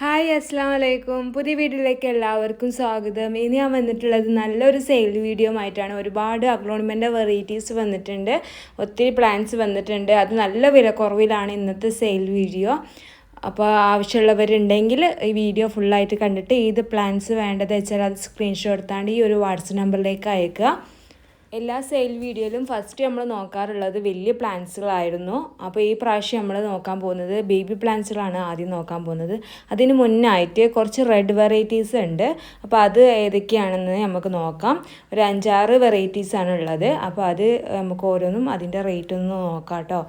Hi അസ്സാം വലൈക്കും പുതിയ വീഡിയോയിലേക്ക് എല്ലാവർക്കും സ്വാഗതം. ഇനി ഞാൻ വന്നിട്ടുള്ളത് നല്ലൊരു സെയിൽ വീഡിയോ ആയിട്ടാണ് ഒരുപാട് അഗ്ലോൺമെന്റ് വെറൈറ്റീസ് വന്നിട്ടുണ്ട്. ഒത്തിരി പ്ലാന്റ്സ് വന്നിട്ടുണ്ട്. അത് നല്ല വില കുറവിലാണ് ഇന്നത്തെ സെയിൽ വീഡിയോ. അപ്പോൾ ആവശ്യമുള്ളവരുണ്ടെങ്കിൽ ഈ വീഡിയോ ഫുള്ളായിട്ട് കണ്ടിട്ട് ഏത് പ്ലാന്റ്സ് വേണ്ടത് വെച്ചാൽ അത് സ്ക്രീൻഷോട്ട് എടുത്താണ്ട് ഈ ഒരു വാട്സപ്പ് നമ്പറിലേക്ക് അയക്കുക. എല്ലാ സെയിൽ വീഡിയോയിലും ഫസ്റ്റ് നമ്മൾ നോക്കാറുള്ളത് വലിയ പ്ലാന്റ്സുകളായിരുന്നു അപ്പോൾ ഈ പ്രാവശ്യം നമ്മൾ നോക്കാൻ പോകുന്നത് ബേബി പ്ലാന്റ്സുകളാണ് ആദ്യം നോക്കാൻ പോകുന്നത്. അതിന് മുന്നായിട്ട് കുറച്ച് റെഡ് വെറൈറ്റീസ് ഉണ്ട്. അപ്പോൾ അത് ഏതൊക്കെയാണെന്ന് നമുക്ക് നോക്കാം. ഒരു അഞ്ചാറ് വെറൈറ്റീസാണ് ഉള്ളത്. അപ്പോൾ അത് നമുക്ക് ഓരോന്നും അതിന്റെ റേറ്റ് ഒന്ന് നോക്കാം കേട്ടോ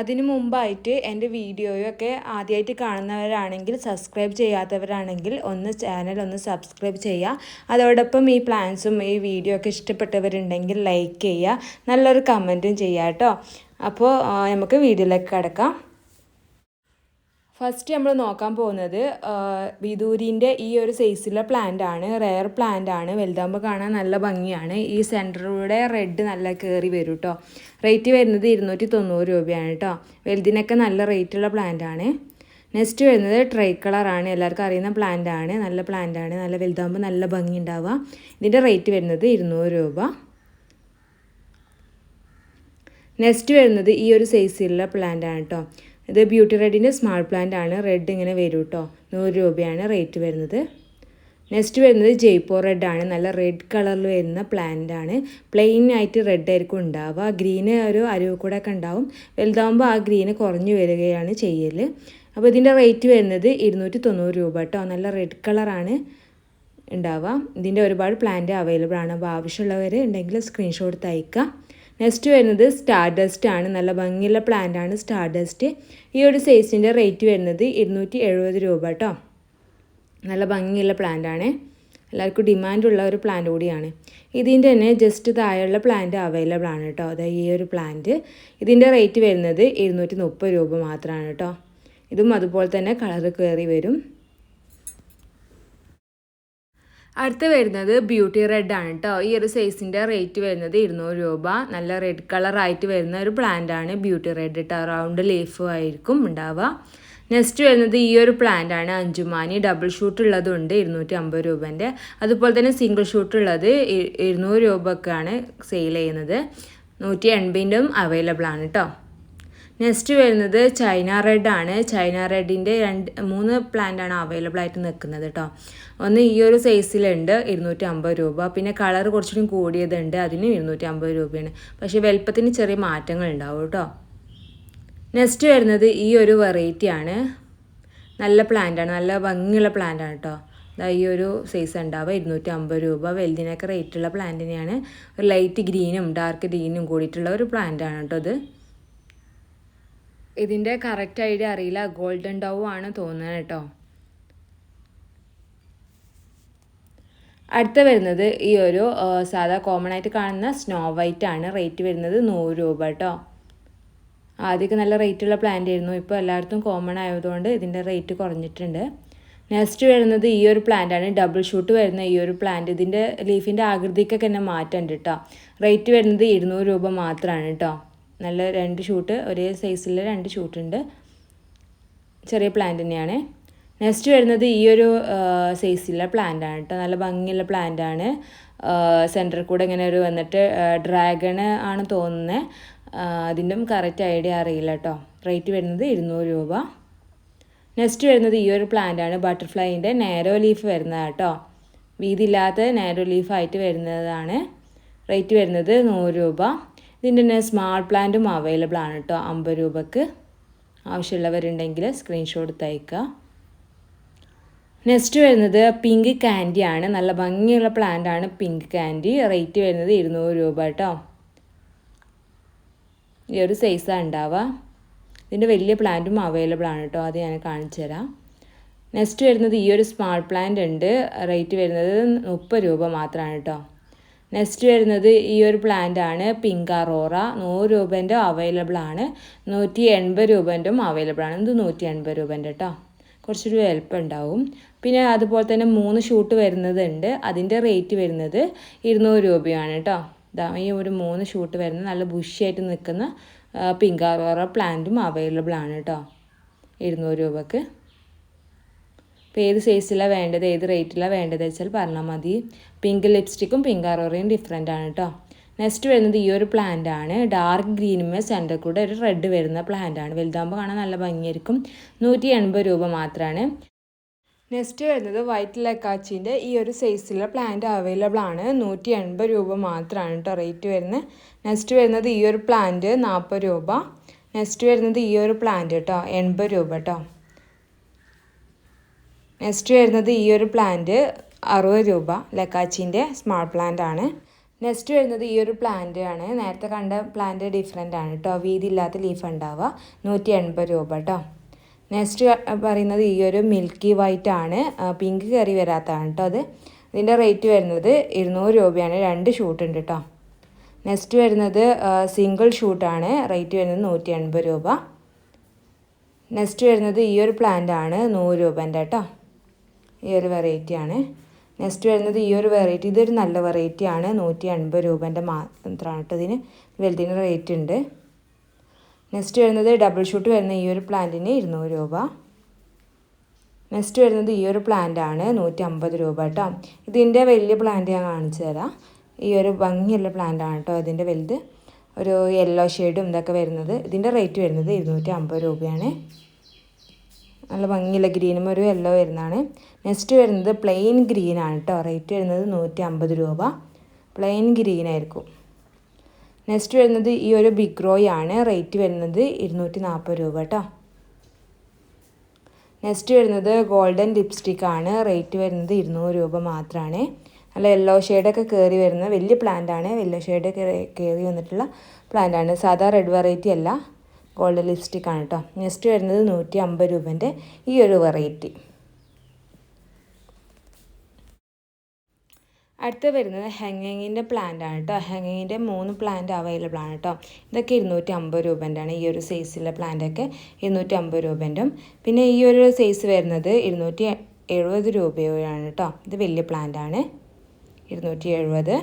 അതിനു മുമ്പായിട്ട് എന്റെ വീഡിയോയൊക്കെ ആദ്യമായിട്ട് കാണുന്നവരാണെങ്കിൽ സബ്സ്ക്രൈബ് ചെയ്യാത്തവരാണെങ്കിൽ ഒന്ന് ചാനൽ ഒന്ന് സബ്സ്ക്രൈബ് ചെയ്യുക. അതോടൊപ്പം ഈ പ്ലാൻസും ഈ വീഡിയോ ഒക്കെ ഇഷ്ടപ്പെട്ടവരുണ്ടെങ്കിൽ ലൈക്ക് ചെയ്യുക. നല്ലൊരു കമന്റും ചെയ്യാം കേട്ടോ. അപ്പോൾ നമുക്ക് വീഡിയോയിലേക്ക് കിടക്കാം. ഫസ്റ്റ് നമ്മൾ നോക്കാൻ പോകുന്നത് വിദൂരിന്റെ ഈ ഒരു സൈസിലെ പ്ലാന്റ് ആണ്. റെയർ പ്ലാന്റ് ആണ്. വലുതാകുമ്പോൾ കാണാൻ നല്ല ഭംഗിയാണ്. ഈ സെന്ററിലൂടെ റെഡ് നല്ല കയറി വരും കേട്ടോ റേറ്റ് വരുന്നത് ഇരുന്നൂറ്റി തൊണ്ണൂറ് രൂപയാണ് കേട്ടോ വലുതിനൊക്കെ നല്ല റേറ്റുള്ള പ്ലാന്റ് ആണ്. നെക്സ്റ്റ് വരുന്നത് ട്രൈ കളറാണ് എല്ലാവർക്കും അറിയുന്ന പ്ലാന്റ് ആണ്. നല്ല പ്ലാന്റ് ആണ്. നല്ല വലുതാകുമ്പോൾ നല്ല ഭംഗി ഉണ്ടാവുക. ഇതിന്റെ റേറ്റ് വരുന്നത് ഇരുന്നൂറ് രൂപ. നെക്സ്റ്റ് വരുന്നത് ഈ ഒരു സൈസിലുള്ള പ്ലാന്റ് ആണ് കേട്ടോ ഇത് ബ്യൂട്ടി റെഡിന്റെ സ്മാൾ പ്ലാന്റ് ആണ്. റെഡ് ഇങ്ങനെ വരും കേട്ടോ നൂറ് രൂപയാണ് റേറ്റ് വരുന്നത്. നെക്സ്റ്റ് വരുന്നത് ജയ്പൂർ റെഡ് ആണ്. നല്ല റെഡ് കളറിൽ വരുന്ന പ്ലാന്റ് ആണ്. പ്ലെയിൻ ആയിട്ട് റെഡ് ആയിരിക്കും ഉണ്ടാവുക. ഗ്രീന് ഒരു അരുവ് കൂടെ ഒക്കെ ഉണ്ടാവും. വലുതാകുമ്പോൾ ആ ഗ്രീന് കുറഞ്ഞു വരികയാണ് ചെയ്യൽ അപ്പോൾ ഇതിന്റെ റേറ്റ് വരുന്നത് ഇരുന്നൂറ്റി തൊണ്ണൂറ് രൂപ കേട്ടോ നല്ല റെഡ് കളറാണ് ഉണ്ടാവുക. ഇതിന്റെ ഒരുപാട് പ്ലാന്റ് അവൈലബിൾ ആണ്. അപ്പോൾ ആവശ്യമുള്ളവർ ഉണ്ടെങ്കിൽ സ്ക്രീൻഷോട്ട് തയ്ക്കുക നെക്സ്റ്റ് വരുന്നത് സ്റ്റാർഡസ്റ്റ് ആണ്. നല്ല ഭംഗിയുള്ള പ്ലാന്റ് ആണ് സ്റ്റാർഡസ്റ്റ് ഈ ഒരു സൈസിന്റെ റേറ്റ് വരുന്നത് ഇരുന്നൂറ്റി എഴുപത് രൂപ കേട്ടോ നല്ല ഭംഗിയുള്ള പ്ലാന്റ് ആണ്. എല്ലാവർക്കും ഡിമാൻഡുള്ള ഒരു പ്ലാന്റ് കൂടിയാണ്. ഇതിന്റെ തന്നെ ജസ്റ്റ് താഴെയുള്ള പ്ലാന്റ് അവൈലബിൾ ആണ് കേട്ടോ അതായത് ഈ ഒരു പ്ലാന്റ് ഇതിന്റെ റേറ്റ് വരുന്നത് ഇരുന്നൂറ്റി മുപ്പത് രൂപ മാത്രമാണ് കേട്ടോ ഇതും അതുപോലെ തന്നെ കളർ കയറി വരും. അടുത്ത് വരുന്നത് ബ്യൂട്ടി റെഡ് ആണ് കേട്ടോ ഈ ഒരു സൈസിന്റെ റേറ്റ് വരുന്നത് ഇരുന്നൂറ് രൂപ. നല്ല റെഡ് കളറായിട്ട് വരുന്ന ഒരു പ്ലാന്റ് ആണ് ബ്യൂട്ടി റെഡ് കേട്ടോ റൗണ്ട് ലീഫ് ആയിരിക്കും ഉണ്ടാവുക. നെക്സ്റ്റ് വരുന്നത് ഈ ഒരു പ്ലാന്റ് ആണ്. അഞ്ചുമാനി ഡബിൾ ഷൂട്ട് ഉള്ളതുണ്ട് ഇരുന്നൂറ്റി അമ്പത് രൂപേന്റെ. അതുപോലെ തന്നെ സിംഗിൾ ഷൂട്ട് ഉള്ളത് ഇരുന്നൂറ് രൂപക്കാണ് സെയിൽ ചെയ്യുന്നത്. നൂറ്റി എൺപതിന്റെയും അവൈലബിൾ ആണ് കേട്ടോ നെക്സ്റ്റ് വരുന്നത് ചൈന റെഡ് ആണ്. ചൈന റെഡിന്റെ രണ്ട് മൂന്ന് പ്ലാന്റ് ആണ് അവൈലബിൾ ആയിട്ട് നിൽക്കുന്നത് കേട്ടോ ഒന്ന് ഈ ഒരു സൈസിലുണ്ട് ഇരുന്നൂറ്റി അമ്പത് രൂപ. പിന്നെ കളർ കുറച്ചുകൂടി കൂടിയതുണ്ട് അതിന് ഇരുന്നൂറ്റി അമ്പത് രൂപയാണ്. പക്ഷേ വലുപ്പത്തിന് ചെറിയ മാറ്റങ്ങൾ ഉണ്ടാവും കേട്ടോ നെക്സ്റ്റ് വരുന്നത് ഈ ഒരു വെറൈറ്റി ആണ്. നല്ല പ്ലാന്റ് ആണ് നല്ല ഭംഗിയുള്ള പ്ലാന്റ് ആണ് കേട്ടോ ഈ ഒരു സൈസ് ഉണ്ടാവുക ഇരുന്നൂറ്റി അമ്പത് രൂപ. വലുതിനൊക്കെ റേറ്റുള്ള പ്ലാന്റിനെയാണ് ഒരു ലൈറ്റ് ഗ്രീനും ഡാർക്ക് ഗ്രീനും കൂടിയിട്ടുള്ള ഒരു പ്ലാന്റ് ആണ് കേട്ടോ ഇത്. ഇതിന്റെ കറക്റ്റ് ഐഡിയ അറിയില്ല. ഗോൾഡൻ ഡൗ ആണ് തോന്നുന്നത് കേട്ടോ. അടുത്ത വരുന്നത് ഈ ഒരു സാധാ കോമൺ ആയിട്ട് കാണുന്ന സ്നോ വൈറ്റ് ആണ്. റേറ്റ് വരുന്നത് നൂറ് രൂപ കേട്ടോ. ആദ്യമൊക്കെ നല്ല റേറ്റുള്ള പ്ലാന്റ് ആയിരുന്നു. ഇപ്പോൾ എല്ലായിടത്തും കോമൺ ആയതുകൊണ്ട് ഇതിന്റെ റേറ്റ് കുറഞ്ഞിട്ടുണ്ട്. നെക്സ്റ്റ് വരുന്നത് ഈ ഒരു പ്ലാന്റ് ആണ്. ഡബിൾ ഷൂട്ട് വരുന്ന ഈ ഒരു പ്ലാന്റ് ഇതിന്റെ ലീഫിന്റെ ആകൃതിക്കൊക്കെ തന്നെ മാറ്റമുണ്ട് കേട്ടോ. റേറ്റ് വരുന്നത് ഇരുന്നൂറ് രൂപ മാത്രമാണ് കേട്ടോ. നല്ല രണ്ട് ഷൂട്ട് ഒരേ സൈസിലെ രണ്ട് ഷൂട്ടുണ്ട്. ചെറിയ പ്ലാന്റ് തന്നെയാണ്. നെക്സ്റ്റ് വരുന്നത് ഈ ഒരു സൈസിലെ പ്ലാന്റ് ആണ് കേട്ടോ. നല്ല ഭംഗിയുള്ള പ്ലാന്റ് ആണ്. സെന്ററിൽ കൂടെ ഇങ്ങനെ ഒരു വന്നിട്ട് ഡ്രാഗൺ ആണ് തോന്നുന്നത് അതിന്റെ കറക്റ്റ് ഐഡിയ അറിയില്ല കേട്ടോ. റേറ്റ് വരുന്നത് ഇരുന്നൂറ് രൂപ. നെക്സ്റ്റ് വരുന്നത് ഈ ഒരു പ്ലാന്റ് ആണ്. ബട്ടർഫ്ലൈന്റെ നാരോ ലീഫ് വരുന്നത് കേട്ടോ. വീതിയില്ലാത്ത നാരോ ലീഫായിട്ട് വരുന്നതാണ്. റേറ്റ് വരുന്നത് നൂറ് രൂപ. ഇതിന്റെ തന്നെ സ്മാൾ പ്ലാന്റും അവൈലബിൾ ആണ് കേട്ടോ അമ്പത് രൂപക്ക്. ആവശ്യമുള്ളവരുണ്ടെങ്കിൽ സ്ക്രീൻഷോട്ട് തയ്ക്കുക നെക്സ്റ്റ് വരുന്നത് പിങ്ക് കാൻഡി ആണ്. നല്ല ഭംഗിയുള്ള പ്ലാന്റ് ആണ് പിങ്ക് കാൻഡി റേറ്റ് വരുന്നത് ഇരുന്നൂറ് രൂപ കേട്ടോ ഈ ഒരു സൈസാണ് ഉണ്ടാവുക ഇതിന്റെ വലിയ പ്ലാന്റും അവൈലബിൾ ആണ് കേട്ടോ അത് ഞാൻ കാണിച്ചു തരാം. നെക്സ്റ്റ് വരുന്നത് ഈ ഒരു സ്മാൾ പ്ലാന്റ് ഉണ്ട്. റേറ്റ് വരുന്നത് മുപ്പത് രൂപ മാത്രമാണ് കേട്ടോ നെക്സ്റ്റ് വരുന്നത് ഈ ഒരു പ്ലാന്റ് ആണ്. പിങ്ക് അറോറ നൂറ് രൂപേന്റെ അവൈലബിൾ ആണ്. നൂറ്റി എൺപത് രൂപേന്റെയും അവൈലബിൾ ആണ്. ഇത് നൂറ്റി എൺപത് രൂപേന്റെ കേട്ടോ കുറച്ചൊരു ഉണ്ടാവും. പിന്നെ അതുപോലെ തന്നെ മൂന്ന് ഷൂട്ട് വരുന്നതുണ്ട്. അതിന്റെ റേറ്റ് വരുന്നത് ഇരുന്നൂറ് രൂപയാണ് കേട്ടോ ഈ ഒരു മൂന്ന് ഷൂട്ട് വരുന്ന നല്ല ബുഷിയായിട്ട് നിൽക്കുന്ന പിങ്ക് അറോറ പ്ലാന്റും അവൈലബിൾ ആണ് കേട്ടോ ഇരുന്നൂറ് രൂപക്ക്. ഇപ്പോൾ ഏത് സൈസിലാണ് വേണ്ടത് ഏത് റേറ്റിലാണ് വേണ്ടത് വെച്ചാൽ പറഞ്ഞാൽ മതി. പിങ്ക് ലിപ്സ്റ്റിക്കും പിങ്ക് അറോറയും ഡിഫറെന്റ് ആണ് കേട്ടോ നെക്സ്റ്റ് വരുന്നത് ഈ ഒരു പ്ലാന്റ് ആണ്. ഡാർക്ക് ഗ്രീനുമേ സെന്റർ കൂടെ ഒരു റെഡ് വരുന്ന പ്ലാന്റ് ആണ്. വലുതാകുമ്പോൾ കാണാൻ നല്ല ഭംഗിയായിരിക്കും. നൂറ്റി എൺപത് രൂപ മാത്രമാണ് നെക്സ്റ്റ് വരുന്നത് വൈറ്റ് ലക്കാച്ചിന്റെ ഈ ഒരു സൈസിലുള്ള പ്ലാന്റ് അവൈലബിൾ ആണ്. നൂറ്റി എൺപത് രൂപ മാത്രമാണ് കേട്ടോ റേറ്റ് വരുന്നത്. നെക്സ്റ്റ് വരുന്നത് ഈ ഒരു പ്ലാന്റ് നാൽപ്പത് രൂപ. നെക്സ്റ്റ് വരുന്നത് ഈ ഒരു പ്ലാന്റ് കേട്ടോ എൺപത് രൂപ കേട്ടോ നെക്സ്റ്റ് വരുന്നത് ഈ ഒരു പ്ലാന്റ് അറുപത് രൂപ ലക്കാച്ചിന്റെ സ്മാൾ പ്ലാന്റ് ആണ്. നെക്സ്റ്റ് വരുന്നത് ഈ ഒരു പ്ലാന്റ് ആണ്. നേരത്തെ കണ്ട പ്ലാന്റ് ഡിഫറെന്റ് ആണ് കേട്ടോ വീതി ഇല്ലാത്ത ലീഫ് ഉണ്ടാവുക. നൂറ്റി എൺപത് രൂപ കേട്ടോ നെക്സ്റ്റ് പറയുന്നത് ഈ ഒരു മിൽക്കി വൈറ്റ് ആണ്. പിങ്ക് കറി വരാത്തതാണ് കേട്ടോ അത്. ഇതിന്റെ റേറ്റ് വരുന്നത് ഇരുന്നൂറ് രൂപയാണ്. രണ്ട് ഷൂട്ട് ഉണ്ട് കേട്ടോ നെക്സ്റ്റ് വരുന്നത് സിംഗിൾ ഷൂട്ടാണ് റേറ്റ് വരുന്നത് നൂറ്റി എൺപത് രൂപ. നെക്സ്റ്റ് വരുന്നത് ഈ ഒരു പ്ലാന്റ് ആണ്. നൂറ് രൂപേന്റെ കേട്ടോ ഈ ഒരു വെറൈറ്റി ആണ്. നെക്സ്റ്റ് വരുന്നത് ഈ ഒരു വെറൈറ്റി ഇതൊരു നല്ല വെറൈറ്റി ആണ്. നൂറ്റി എൺപത് രൂപേന്റെ മാത്രമാണ് കേട്ടോ ഇതിന്. വലുതിന് റേറ്റ് ഉണ്ട്. നെക്സ്റ്റ് വരുന്നത് ഡബിൾ ഷൂട്ട് വരുന്ന ഈ ഒരു പ്ലാന്റിന് ഇരുന്നൂറ് രൂപ. നെക്സ്റ്റ് വരുന്നത് ഈ ഒരു പ്ലാന്റ് ആണ് നൂറ്റി അമ്പത് രൂപ കേട്ടോ ഇതിന്റെ വലിയ പ്ലാന്റ് ഞാൻ കാണിച്ചു തരാം. ഈ ഒരു ഭംഗിയുള്ള പ്ലാന്റാണ് കേട്ടോ ഇതിന്റെ വലുത്. ഒരു യെല്ലോ ഷെയ്ഡും ഇതൊക്കെ വരുന്നത്. ഇതിന്റെ റേറ്റ് വരുന്നത് ഇരുന്നൂറ്റി അമ്പത് രൂപയാണ്. നല്ല ഭംഗിയുള്ള ഗ്രീനും ഒരു യെല്ലോ വരുന്നതാണ്. നെക്സ്റ്റ് വരുന്നത് പ്ലെയിൻ ഗ്രീൻ ആണ് കേട്ടോ റേറ്റ് വരുന്നത് നൂറ്റി അമ്പത് രൂപ. പ്ലെയിൻ ഗ്രീൻ ആയിരിക്കും. നെക്സ്റ്റ് വരുന്നത് ഈ ഒരു ബിഗ് റോയ് ആണ്. റേറ്റ് വരുന്നത് ഇരുന്നൂറ്റി നാൽപ്പത് രൂപ കേട്ടോ നെക്സ്റ്റ് വരുന്നത് ഗോൾഡൻ ലിപ്സ്റ്റിക് ആണ്. റേറ്റ് വരുന്നത് ഇരുന്നൂറ് രൂപ മാത്രമാണ് നല്ല യെല്ലോ ഷെയ്ഡൊക്കെ കയറി വരുന്ന വലിയ പ്ലാന്റ് ആണ്. യെല്ലോ ഷെയ്ഡ് കയറി വന്നിട്ടുള്ള പ്ലാന്റ് ആണ്. സാധാ റെഡ് വെറൈറ്റി അല്ല. ഗോൾഡൻ ലിപ്സ്റ്റിക് ആണ് കേട്ടോ നെക്സ്റ്റ് വരുന്നത് നൂറ്റി അമ്പത് രൂപേന്റെ ഈ ഒരു വെറൈറ്റി അടുത്ത് വരുന്നത് ഹാങ്ങിങ്ങിന്റെ പ്ലാന്റ് ആണ് കേട്ടോ ഹാങ്ങിങ്ങിന്റെ മൂന്ന് പ്ലാന്റ് അവൈലബിൾ ആണ് കേട്ടോ ഇതൊക്കെ ഇരുന്നൂറ്റി അമ്പത് രൂപേന്റെ ആണ്. ഈ ഒരു സൈസിലെ പ്ലാന്റൊക്കെ ഇരുന്നൂറ്റി അമ്പത് രൂപേന്റെ. പിന്നെ ഈ ഒരു സൈസ് വരുന്നത് ഇരുന്നൂറ്റി എഴുപത് രൂപയാണ് കേട്ടോ ഇത് വലിയ പ്ലാന്റ് ആണ്. ഇരുന്നൂറ്റി എഴുപത്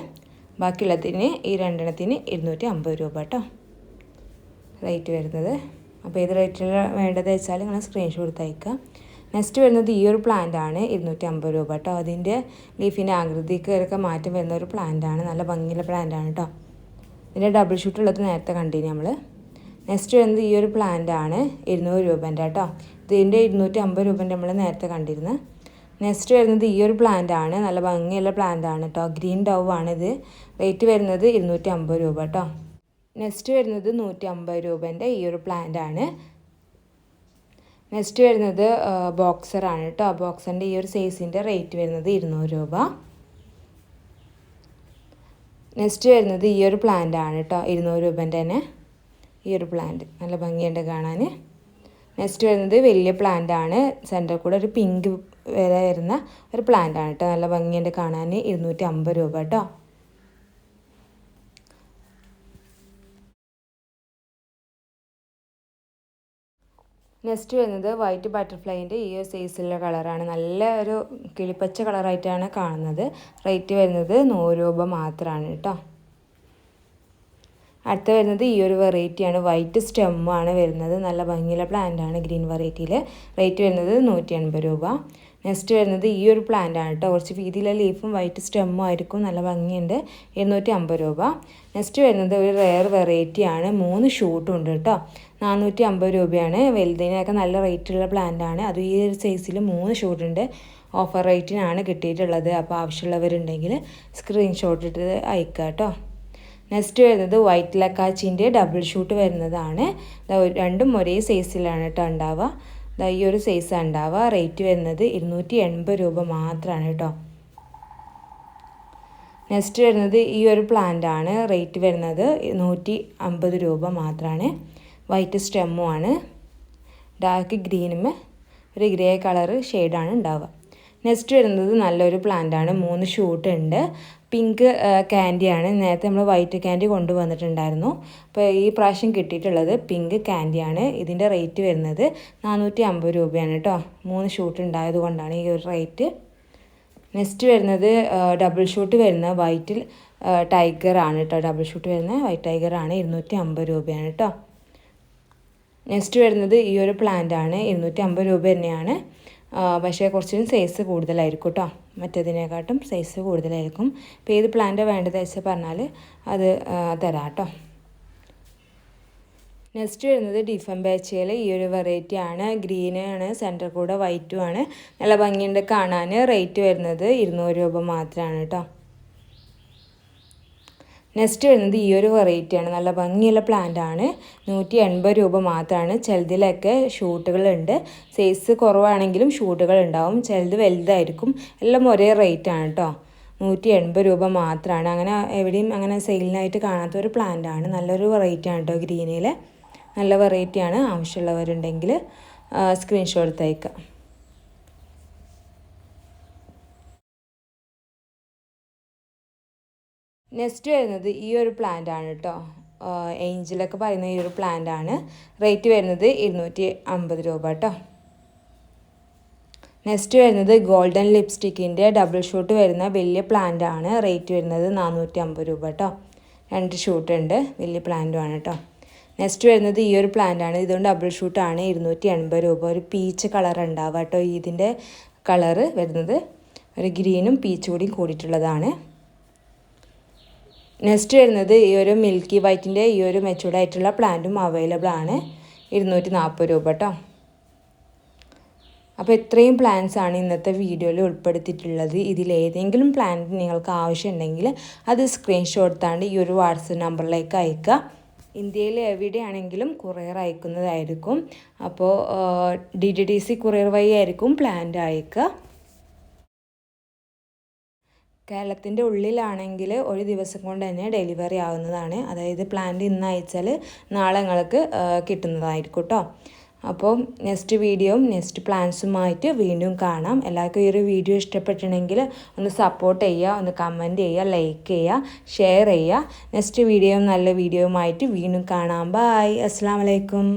ബാക്കിയുള്ളതിന് ഈ രണ്ടെണ്ണത്തിന് ഇരുന്നൂറ്റി അമ്പത് രൂപ കേട്ടോ റേറ്റ് വരുന്നത്. അപ്പോൾ ഏത് റേറ്റിൽ വേണ്ടത് വെച്ചാൽ നിങ്ങൾ സ്ക്രീൻഷോട്ട് അയക്കുക നെക്സ്റ്റ് വരുന്നത് ഈ ഒരു പ്ലാന്റ് ആണ് ഇരുന്നൂറ്റി അമ്പത് രൂപ കേട്ടോ അതിന്റെ ലീഫിന്റെ ആകൃതിക്ക് ആകൃതിക്കൊക്കെ മാറ്റം വരുന്ന ഒരു പ്ലാന്റ് ആണ്. നല്ല ഭംഗിയുള്ള പ്ലാന്റ് ആണ് കേട്ടോ ഇതിന്റെ ഡബിൾ ഷൂട്ട് ഉള്ളത് നേരത്തെ കണ്ടിന് നമ്മൾ നെക്സ്റ്റ് വരുന്നത് ഈ ഒരു പ്ലാന്റ് ആണ് ഇരുന്നൂറ് രൂപേന്റെ കേട്ടോ ഇതിന്റെ ഇരുന്നൂറ്റി അമ്പത് രൂപേന്റെ നമ്മൾ നേരത്തെ കണ്ടിരുന്നത് നെക്സ്റ്റ് വരുന്നത് ഈ ഒരു പ്ലാന്റ് ആണ് നല്ല ഭംഗിയുള്ള പ്ലാന്റ് ആണ് കേട്ടോ ഗ്രീൻ ഡവ് ഇത്. റേറ്റ് വരുന്നത് ഇരുന്നൂറ്റി അമ്പത് രൂപ കേട്ടോ നെക്സ്റ്റ് വരുന്നത് നൂറ്റി അമ്പത് രൂപേന്റെ ഈ ഒരു ആണ്. നെക്സ്റ്റ് വരുന്നത് ബോക്സറാണ് കേട്ടോ ബോക്സറിന്റെ ഈ ഒരു സൈസിന്റെ റേറ്റ് വരുന്നത് ഇരുന്നൂറ് രൂപ. നെക്സ്റ്റ് വരുന്നത് ഈ ഒരു പ്ലാന്റ് ആണ് കേട്ടോ ഇരുന്നൂറ് രൂപേന്റെ തന്നെ ഈ ഒരു പ്ലാന്റ് നല്ല ഭംഗിയുണ്ട് കാണാൻ. നെക്സ്റ്റ് വരുന്നത് വലിയ പ്ലാന്റ് ആണ്. സെന്റർ കൂടെ ഒരു പിങ്ക് വരെ വരുന്ന ഒരു പ്ലാന്റ് ആണ് കേട്ടോ നല്ല ഭംഗിയുണ്ട് കാണാൻ. ഇരുന്നൂറ്റി അമ്പത് രൂപ കേട്ടോ നെക്സ്റ്റ് വരുന്നത് വൈറ്റ് ബട്ടർഫ്ലൈന്റെ ഈ ഒരു സൈസിലുള്ള കളറാണ്. നല്ല ഒരു കിളിപ്പച്ച കളറായിട്ടാണ് കാണുന്നത്. റേറ്റ് വരുന്നത് നൂറ് രൂപ മാത്രമാണ് കേട്ടോ. അടുത്ത വരുന്നത് ഈ ഒരു വെറൈറ്റിയാണ്. വൈറ്റ് സ്റ്റെമ്മാണ് വരുന്നത്. നല്ല ഭംഗിയുള്ള പ്ലാന്റ് ആണ് ഗ്രീൻ വെറൈറ്റിയിൽ റേറ്റ് വരുന്നത് നൂറ്റി എൺപത് രൂപ. നെക്സ്റ്റ് വരുന്നത് ഈ ഒരു പ്ലാന്റ് ആണ് കേട്ടോ കുറച്ച് വീതിയിലെ ലീഫും വൈറ്റ് സ്റ്റെമ്മും ആയിരിക്കും. നല്ല ഭംഗിയുണ്ട്. ഇരുന്നൂറ്റി അമ്പത് രൂപ. നെക്സ്റ്റ് വരുന്നത് ഒരു റെയർ വെറൈറ്റി ആണ്. മൂന്ന് ഷൂട്ടും ഉണ്ട് കേട്ടോ നാനൂറ്റി അമ്പത് രൂപയാണ്. വലുതിനൊക്കെ നല്ല റേറ്റുള്ള പ്ലാന്റ് ആണ്. അത് ഈ ഒരു സൈസിൽ മൂന്ന് ഷൂട്ടുണ്ട് ഓഫർ റേറ്റിനാണ് കിട്ടിയിട്ടുള്ളത്. അപ്പോൾ ആവശ്യമുള്ളവരുണ്ടെങ്കിൽ സ്ക്രീൻഷോട്ട് ഇട്ട് അയക്കുക കേട്ടോ നെക്സ്റ്റ് വരുന്നത് വൈറ്റ് ലക്കാച്ചിന്റെ ഡബിൾ ഷൂട്ട് വരുന്നതാണ്. രണ്ടും ഒരേ സൈസിലാണ് കേട്ടോ ഉണ്ടാവുക. ഈ ഒരു സൈസാണ് ഉണ്ടാവുക റേറ്റ് വരുന്നത് ഇരുന്നൂറ്റി എൺപത് രൂപ മാത്രമാണ് കേട്ടോ. നെക്സ്റ്റ് വരുന്നത് ഈ ഒരു പ്ലാന്റ് ആണ്. റേറ്റ് വരുന്നത് നൂറ്റി അമ്പത് രൂപ മാത്രമാണ് വൈറ്റ് സ്റ്റെമ്മുമാണ് ഡാർക്ക് ഗ്രീനും ഒരു ഗ്രേ കളറ് ഷെയ്ഡാണ് ഉണ്ടാവുക. നെക്സ്റ്റ് വരുന്നത് നല്ലൊരു പ്ലാന്റ് ആണ്. മൂന്ന് ഷൂട്ട് ഉണ്ട്. പിങ്ക് ക്യാൻഡിയാണ് നേരത്തെ നമ്മൾ വൈറ്റ് ക്യാൻഡി കൊണ്ടുവന്നിട്ടുണ്ടായിരുന്നു. അപ്പോൾ ഈ പ്രാവശ്യം കിട്ടിയിട്ടുള്ളത് പിങ്ക് ക്യാൻഡിയാണ് ഇതിന്റെ റേറ്റ് വരുന്നത് നാനൂറ്റി അമ്പത് രൂപയാണ് കേട്ടോ മൂന്ന് ഷൂട്ട് ഉണ്ടായത് കൊണ്ടാണ് ഈ ഒരു റേറ്റ് നെക്സ്റ്റ് വരുന്നത് ഡബിൾ ഷൂട്ട് വരുന്ന വൈറ്റിൽ ടൈഗർ ആണ് കേട്ടോ ഡബിൾ ഷൂട്ട് വരുന്ന വൈറ്റ് ടൈഗർ ആണ് ഇരുന്നൂറ്റി അമ്പത് രൂപയാണ് കേട്ടോ നെക്സ്റ്റ് വരുന്നത് ഈ ഒരു പ്ലാന്റ് ആണ്. ഇരുന്നൂറ്റി അമ്പത് രൂപ തന്നെയാണ്. പക്ഷേ കുറച്ചും സൈസ് കൂടുതലായിരിക്കും കേട്ടോ മറ്റേതിനെക്കാട്ടും സൈസ് കൂടുതലായിരിക്കും. ഇപ്പോൾ ഏത് പ്ലാന്റ് വേണ്ടത് വെച്ചാൽ പറഞ്ഞാൽ അത് തരാം കേട്ടോ നെക്സ്റ്റ് വരുന്നത് ഡിഫൻ ബാച്ചയിൽ ഈ ഒരു വെറൈറ്റി ആണ്. ഗ്രീനാണ് സെന്റർ കൂടെ വൈറ്റും ആണ്. നല്ല ഭംഗിയുണ്ട് കാണാൻ റേറ്റ് വരുന്നത് ഇരുന്നൂറ് രൂപ മാത്രമാണ് കേട്ടോ നെക്സ്റ്റ് വരുന്നത് ഈ ഒരു വെറൈറ്റിയാണ് നല്ല ഭംഗിയുള്ള പ്ലാന്റ് ആണ്. നൂറ്റി എൺപത് രൂപ മാത്രമാണ്. ചിലതിലൊക്കെ ഷൂട്ടുകളുണ്ട് സൈസ് കുറവാണെങ്കിലും ഷൂട്ടുകൾ ഉണ്ടാവും ചിലത് വലുതായിരിക്കും. എല്ലാം ഒരേ റേറ്റ് ആണ് കേട്ടോ നൂറ്റി എൺപത് രൂപ മാത്രമാണ്. അങ്ങനെ എവിടെയും അങ്ങനെ സെയിലിനായിട്ട് കാണാത്ത ഒരു പ്ലാന്റ് ആണ്. നല്ലൊരു വെറൈറ്റി ആണ് കേട്ടോ ഗ്രീനിൽ നല്ല വെറൈറ്റിയാണ് ആവശ്യമുള്ളവരുണ്ടെങ്കിൽ സ്ക്രീൻഷോട്ട് എടുത്ത് നെക്സ്റ്റ് വരുന്നത് ഈ ഒരു പ്ലാന്റ് ആണ് കേട്ടോ ഏഞ്ചലൊക്കെ പറയുന്ന ഈ ഒരു പ്ലാന്റ് ആണ്. റേറ്റ് വരുന്നത് ഇരുന്നൂറ്റി അമ്പത് രൂപ കേട്ടോ നെക്സ്റ്റ് വരുന്നത് ഗോൾഡൻ ലിപ്സ്റ്റിക്കിന്റെ ഡബിൾ ഷൂട്ട് വരുന്ന വലിയ പ്ലാന്റ് ആണ്. റേറ്റ് വരുന്നത് നാനൂറ്റി അമ്പത് രൂപ കേട്ടോ രണ്ട് ഷൂട്ട് ഉണ്ട്. വലിയ പ്ലാന്റും ആണ് കേട്ടോ നെക്സ്റ്റ് വരുന്നത് ഈ ഒരു പ്ലാന്റ് ആണ്. ഇതുകൊണ്ട് ഡബിൾ ഷൂട്ടാണ് ഇരുന്നൂറ്റി എൺപത് രൂപ. ഒരു പീച്ച് കളർ ഉണ്ടാവുക കേട്ടോ ഇതിന്റെ കളറ് വരുന്നത്. ഒരു ഗ്രീനും പീച്ചുകൂടിയും കൂടിയിട്ടുള്ളതാണ്. നെക്സ്റ്റ് വരുന്നത് ഈ ഒരു മിൽക്കി വൈറ്റിന്റെ ഈ ഒരു മെച്ചൂർഡ് ആയിട്ടുള്ള പ്ലാന്റും അവൈലബിൾ ആണ്. ഇരുന്നൂറ്റി നാൽപ്പത് രൂപ കേട്ടോ അപ്പോൾ ഇത്രയും പ്ലാൻസ് ആണ് ഇന്നത്തെ വീഡിയോയിൽ ഉൾപ്പെടുത്തിയിട്ടുള്ളത്. ഇതിലേതെങ്കിലും പ്ലാന്റ് നിങ്ങൾക്ക് ആവശ്യമുണ്ടെങ്കിൽ അത് സ്ക്രീൻഷോട്ട് എടുത്താണ്ട് ഈ ഒരു വാട്സപ്പ് നമ്പറിലേക്ക് അയക്കുക. ഇന്ത്യയിൽ എവിടെയാണെങ്കിലും കൊറിയർ അയക്കുന്നതായിരിക്കും. അപ്പോൾ ഡി ടി സി കൊറിയർ വഴി ആയിരിക്കും പ്ലാന്റ് അയക്കുക. കേരളത്തിന്റെ ഉള്ളിലാണെങ്കിൽ ഒരു ദിവസം കൊണ്ട് തന്നെ ഡെലിവറി ആവുന്നതാണ്. അതായത് പ്ലാന്റ് ഇന്ന് അയച്ചാൽ നാളെ നിങ്ങൾക്ക് കിട്ടുന്നതായിരിക്കും കേട്ടോ അപ്പോൾ നെക്സ്റ്റ് വീഡിയോയും നെക്സ്റ്റ് പ്ലാൻസുമായിട്ട് വീണ്ടും കാണാം. എല്ലാവർക്കും ഈ ഒരു വീഡിയോ ഇഷ്ടപ്പെട്ടിട്ടുണ്ടെങ്കിൽ ഒന്ന് സപ്പോർട്ട് ചെയ്യുക ഒന്ന് കമന്റ് ചെയ്യുക ലൈക്ക് ചെയ്യുക ഷെയർ ചെയ്യുക. നെക്സ്റ്റ് വീഡിയോയും നല്ല വീഡിയോയുമായിട്ട് വീണ്ടും കാണാം. ബായ് അസ്സാം വലൈക്കും